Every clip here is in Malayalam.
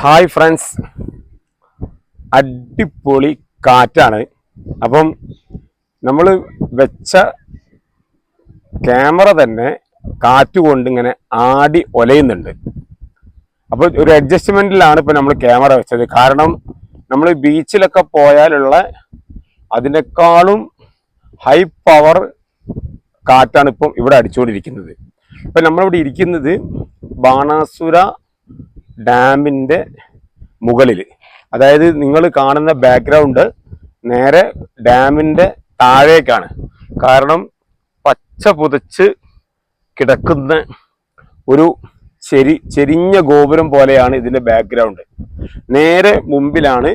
ഹായ് ഫ്രണ്ട്സ് അടിപൊളി കാറ്റാണ്. അപ്പം നമ്മൾ വെച്ച ക്യാമറ തന്നെ കാറ്റ് കൊണ്ട് ഇങ്ങനെ ആടി ഒലയുന്നുണ്ട്. അപ്പോൾ ഒരു അഡ്ജസ്റ്റ്മെന്റിലാണ് ഇപ്പോൾ നമ്മൾ ക്യാമറ വെച്ചത്. കാരണം നമ്മൾ ബീച്ചിലൊക്കെ പോയാലുള്ള അതിനേക്കാളും ഹൈ പവർ കാറ്റാണ് ഇപ്പം ഇവിടെ അടിച്ചുകൊണ്ടിരിക്കുന്നത്. ഇപ്പം നമ്മളിവിടെ ഇരിക്കുന്നത് ബാണാസുര ഡാമിന്റെ മുകളിൽ അതായത് നിങ്ങൾ കാണുന്ന ബാക്ക്ഗ്രൗണ്ട് നേരെ ഡാമിന്റെ താഴേക്കാണ്. കാരണം പച്ച പുതച്ച് കിടക്കുന്ന ഒരു ചെരി ചെരിഞ്ഞ ഗോപുരം പോലെയാണ് ഇതിന്റെ ബാക്ക്ഗ്രൗണ്ട്. നേരെ മുമ്പിലാണ്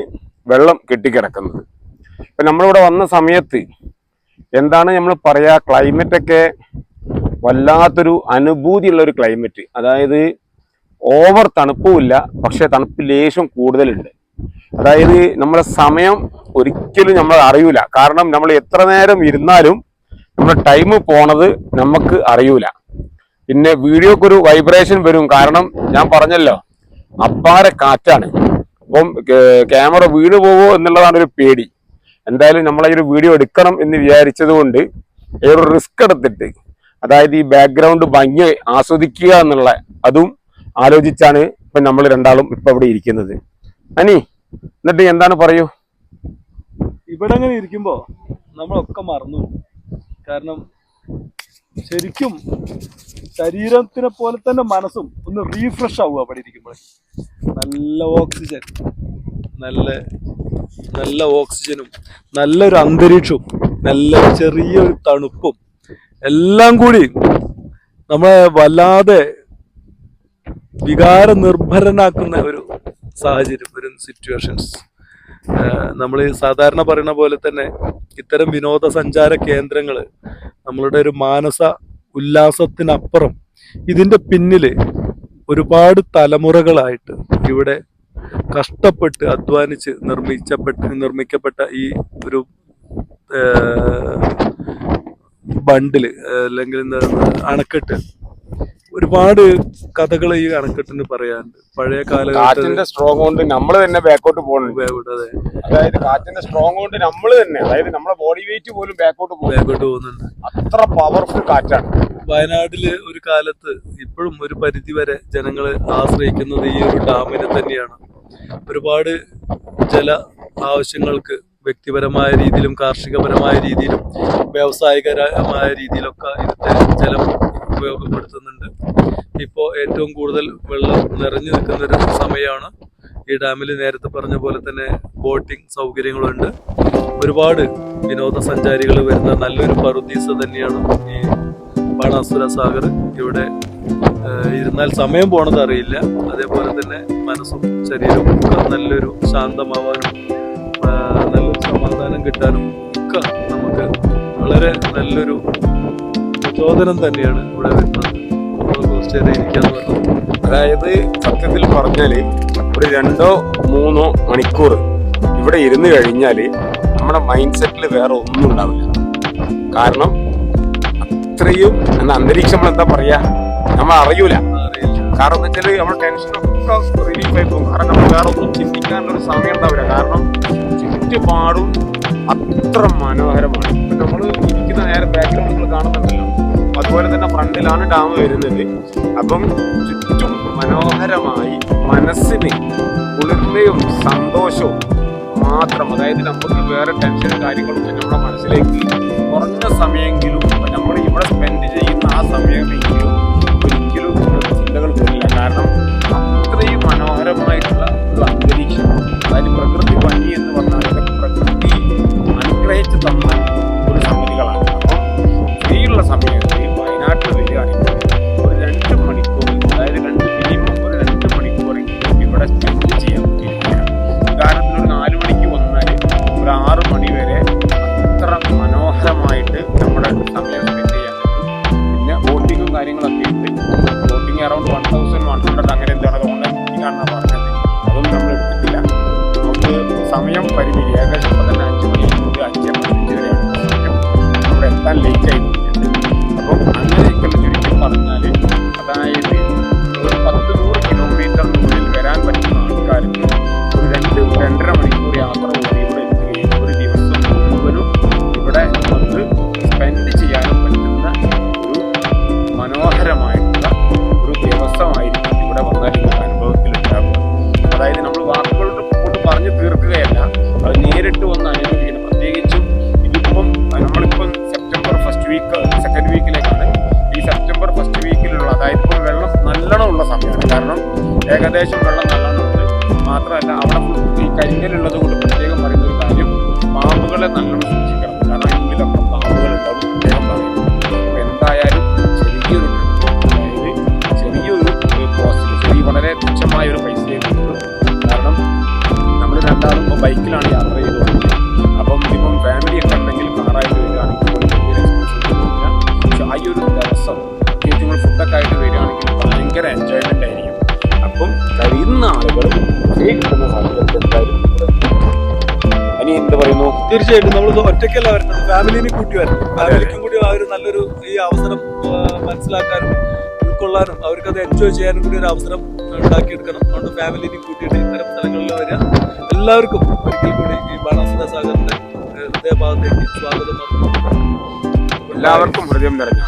വെള്ളം കെട്ടിക്കിടക്കുന്നത്. ഇപ്പം നമ്മളിവിടെ വന്ന സമയത്ത് എന്താണ് നമ്മൾ പറയാ ക്ലൈമറ്റൊക്കെ വല്ലാത്തൊരു അനുഭൂതിയുള്ള ഒരു ക്ലൈമറ്റ് അതായത് ഓവർ തണുപ്പുമില്ല പക്ഷേ തണുപ്പ് ലേശം കൂടുതലുണ്ട്. അതായത് നമ്മുടെ സമയം ഒരിക്കലും നമ്മൾ അറിയൂല. കാരണം നമ്മൾ എത്ര നേരം ഇരുന്നാലും നമ്മുടെ ടൈം പോണത് നമുക്ക് അറിയൂല. പിന്നെ വീഡിയോക്ക് ഒരു വൈബ്രേഷൻ വരും. കാരണം ഞാൻ പറഞ്ഞല്ലോ അപ്പാര കാറ്റാണ്. അപ്പം ക്യാമറ വീണ് പോവോ എന്നുള്ളതാണ് ഒരു പേടി. എന്തായാലും നമ്മൾ ഈ ഒരു വീഡിയോ എടുക്കണം എന്ന് വിചാരിച്ചത് കൊണ്ട് ഒരു റിസ്ക് എടുത്തിട്ട് അതായത് ഈ ബാക്ക്ഗ്രൗണ്ട് ഭംഗി ആസ്വദിക്കുക എന്നുള്ള അതും ആലോചിച്ചാണ് ഇപ്പൊ നമ്മൾ രണ്ടാളും ഇപ്പൊ ഇവിടെ ഇരിക്കുന്നത്. അനി എന്നിട്ട് എന്താണ് പറയൂ? ഇവിടെ അങ്ങനെ ഇരിക്കുമ്പോ നമ്മളൊക്കെ മറന്നു. കാരണം ശരിക്കും ശരീരത്തിനെ പോലെ തന്നെ മനസ്സും ഒന്ന് റീഫ്രഷ് ആവുക അവിടെ ഇരിക്കുമ്പോൾ നല്ല ഓക്സിജൻ നല്ല നല്ല ഓക്സിജനും നല്ലൊരു അന്തരീക്ഷവും നല്ല ചെറിയൊരു തണുപ്പും എല്ലാം കൂടി നമ്മളെ വല്ലാതെ വികാര നിർഭരനാക്കുന്ന ഒരു സാഹചര്യം ഒരു സിറ്റുവേഷൻസ് നമ്മൾ സാധാരണ പറയുന്ന പോലെ തന്നെ ഇത്തരം വിനോദസഞ്ചാര കേന്ദ്രങ്ങൾ നമ്മളുടെ ഒരു മാനസ ഉല്ലാസത്തിനപ്പുറം ഇതിന്റെ പിന്നിൽ ഒരുപാട് തലമുറകളായിട്ട് ഇവിടെ കഷ്ടപ്പെട്ട് അധ്വാനിച്ച് നിർമ്മിച്ചപ്പെട്ട് നിർമ്മിക്കപ്പെട്ട ഈ ഒരു ബണ്ടിൽ അല്ലെങ്കിൽ അണക്കെട്ട് ഒരുപാട് കഥകൾ ഈ അണക്കെട്ടിന് പറയാനുണ്ട്. പഴയ കാലത്തിന്റെ സ്ട്രോങ് കൊണ്ട് നമ്മൾ തന്നെ ബാക്കോട്ട് പോകുന്നുണ്ട് അതെ അതായത് കാറ്റിന്റെ സ്ട്രോങ് കൊണ്ട് നമ്മൾ തന്നെ അതായത് നമ്മുടെ ബോഡി വെയിറ്റ് പോലും ബാക്കോട്ട് ബാക്കോട്ട് പോകുന്നുണ്ട്. അത്ര പവർഫുൾ കാറ്റാണ്. വയനാട്ടിൽ ഒരു കാലത്ത് ഇപ്പോഴും ഒരു പരിധി വരെ ജനങ്ങൾ ആശ്രയിക്കുന്നത് ഈ ഒരു ഡാമിനെ തന്നെയാണ്. ഒരുപാട് ജല ആവശ്യങ്ങൾക്ക് വ്യക്തിപരമായ രീതിയിലും കാർഷികപരമായ രീതിയിലും വ്യാവസായികപരമായ രീതിയിലൊക്കെ ഇതിന്റെ ജലം ഉപയോഗപ്പെടുത്തുന്നുണ്ട്. ഇപ്പോൾ ഏറ്റവും കൂടുതൽ വെള്ളം നിറഞ്ഞു നിൽക്കുന്ന ഒരു സമയമാണ്. ഈ ഡാമിൽ നേരത്തെ പറഞ്ഞ പോലെ തന്നെ ബോട്ടിംഗ് സൗകര്യങ്ങളുണ്ട്. ഒരുപാട് വിനോദസഞ്ചാരികൾ വരുന്ന നല്ലൊരു പറുദീസ തന്നെയാണ് ഈ ബാണാസുര സാഗർ. ഇവിടെ ഇരുന്നാൽ സമയം പോണത് അറിയില്ല. അതേപോലെ തന്നെ മനസ്സും ശരീരവും ഒക്കെ നല്ലൊരു ശാന്തമാവാനും നല്ലൊരു സമാധാനം കിട്ടാനും ഒക്കെ നമുക്ക് വളരെ നല്ലൊരു പ്രചോദനം തന്നെയാണ് ഇവിടെ വരുന്നത്. കുറച്ച് നേരം പറഞ്ഞു അതായത് സത്യത്തിൽ പറഞ്ഞാൽ ഒരു രണ്ടോ മൂന്നോ മണിക്കൂർ ഇവിടെ ഇരുന്ന് കഴിഞ്ഞാൽ നമ്മുടെ മൈൻഡ് സെറ്റിൽ വേറെ ഒന്നും ഉണ്ടാവില്ല. കാരണം അത്രയും എന്ന അന്തരീക്ഷം നമ്മൾ എന്താ പറയാ? നമ്മൾ അറിയൂല. കാരണം എന്താ വെച്ചാൽ ടെൻഷൻ ടെൻഷനൊക്കെ റിലീഫ് ആയി പോകും. കാരണം നമ്മൾ വേറെ ഒന്നും ചിന്തിക്കാനുള്ള ഒരു സമയം ഉണ്ടാവില്ല. കാരണം ചുറ്റുപാടും അത്ര മനോഹരമാണ്. നമ്മൾ ഇരിക്കുന്ന നേരെ ബാക്ക്ഗ്രൗണ്ട് നിങ്ങൾ കാണുന്നുണ്ടല്ലോ. അതുപോലെ തന്നെ ഫ്രണ്ടിലാണ് ഡാം വരുന്നത്. അപ്പം ചുറ്റും മനോഹരമായി മനസ്സിന് കുളിർമയും സന്തോഷവും മാത്രം അതായത് നമുക്ക് വേറെ ടെൻഷനും കാര്യങ്ങളൊന്നും നമ്മുടെ മനസ്സിലേക്ക് കുറഞ്ഞ സമയമെങ്കിലും നമ്മൾ ഇവിടെ സ്പെൻഡ് ചെയ്യുന്ന ആ സമയമെങ്കിലും ഒരിക്കലും ചിന്തകൾ വരില്ല കാരണം അത്രയും മനോഹരമായിട്ടുള്ള ഇവിടെ സ്പെൻഡ് ചെയ്യാൻ പറ്റിയിരിക്കുകയാണ് ഉദാഹരണത്തിന് ഒരു നാല് മണിക്ക് വന്നാൽ ഒരു ആറ് മണി വരെ അത്ര മനോഹരമായിട്ട് നമ്മുടെ സമയം സ്പെൻഡ് ചെയ്യാൻ പറ്റും. പിന്നെ ബോട്ടിങ്ങും കാര്യങ്ങളൊക്കെ ഉണ്ട് ബോട്ടിങ് അറൗണ്ട് വൺ ഏകദേശം വെള്ളം നല്ലോണമുണ്ട് മാത്രമല്ല അവിടെ ഈ കരിങ്ങലുള്ളത് കൊണ്ട് പ്രത്യേകം പറയുന്ന ഒരു കാര്യം പാമ്പുകളെ നല്ലോണം സൂക്ഷിക്കണം. അപ്പം കഴിയുന്ന ആളുകൾ കിട്ടുന്ന സാഹചര്യത്തിൽ എന്തായാലും ഇനി എന്ത് പറയുന്നു? തീർച്ചയായിട്ടും നമ്മൾ ഒറ്റയ്ക്കല്ല വരുന്നത് ഫാമിലിനെ കൂട്ടി വരണം. ഫാമിലിക്കും കൂടി ആ ഒരു നല്ലൊരു ഈ അവസരം മനസ്സിലാക്കാനും ഉൾക്കൊള്ളാനും അവർക്കത് എൻജോയ് ചെയ്യാനും കൂടി ഒരു അവസരം ഉണ്ടാക്കിയെടുക്കണം. അതുകൊണ്ട് ഫാമിലിനെ കൂട്ടിയിട്ട് ഇത്തരം സ്ഥലങ്ങളിൽ വരിക. എല്ലാവർക്കും ഒരിക്കൽ കൂടി ഈ ബാണാസുര സാഗറിന്റെ ഹൃദയഭാഗത്തേക്ക് സ്വാഗതം. എല്ലാവർക്കും ഹൃദയം നിറഞ്ഞ